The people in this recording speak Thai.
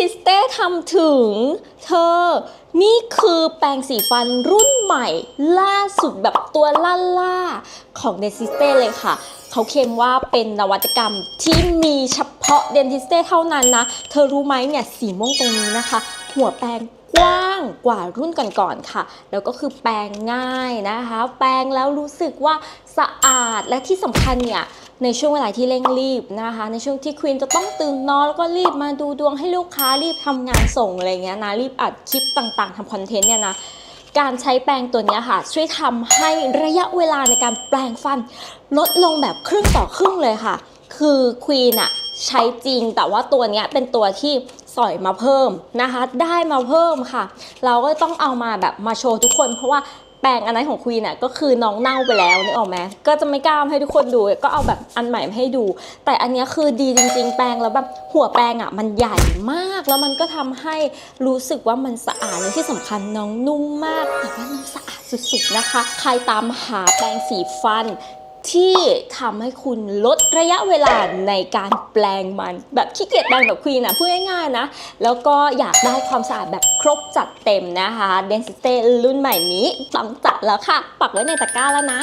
ทิสเต้ทำถึง เธอ นี่คือแปรงสีฟันรุ่นใหม่ ล่าสุดแบบตัวล่าล่าของเดนทิสเต้เลยค่ะ เขาเคลมว่าเป็นนวัตกรรมที่มีเฉพาะเดนทิสเต้เท่านั้นนะ เธอรู้ไหมเนี่ยสีม่วงตรงนี้นะคะ หัวแปรงกว้างกว่ารุ่นก่อนๆค่ะ แล้วก็คือแปรงง่ายนะคะ แปรงแล้วรู้สึกว่าสะอาดและที่สำคัญเนี่ย ในช่วงเวลาที่เร่งรีบนะคะ ในช่วงที่ควีนจะต้องตื่นนอนแล้วก็รีบมาดูดวงให้ลูกค้ารีบทำงานส่งอะไรเงี้ยนะรีบอัดคลิปต่างๆทำคอนเทนต์เนี่ยนะการใช้แปรงตัวนี้ค่ะ ช่วยทำให้ระยะเวลาในการแปรงฟัน ลดลงแบบครึ่งต่อครึ่งเลยค่ะ คือควีนอะใช้จริงแต่ว่าตัวนี้เป็นตัวที่สอยมาเพิ่มนะคะ ได้มาเพิ่มค่ะ เราก็ต้องเอามาแบบมาโชว์ทุกคน เพราะว่า แปรงอันนั้นของควีนอะก็คือน้องเน่าไปแล้วนึกออกไหมก็จะไม่กล้าให้ทุกคนดูก็เอาแบบอันใหม่มาให้ดู แต่อันนี้คือดีจริง ๆ แปรงแล้วแบบหัวแปรงอะมันใหญ่มากแล้วมันก็ทำให้รู้สึกว่ามันสะอาดและที่สำคัญน้องนุ่มมากแต่ว่าน้องสะอาดสุดๆนะคะ ใครตามหาแปรงสีฟันที่ทำให้คุณลดระยะเวลาในการแปลงมัน แบบขี้เกียจแปลงแบบควีนอะพูดง่ายๆนะ แล้วก็อยากได้ความสะอาดแบบ ครบจัดเต็มนะคะ Density รุ่นใหม่นี้ต้องจัดแล้วค่ะ ปักไว้ในตะกร้าแล้วนะ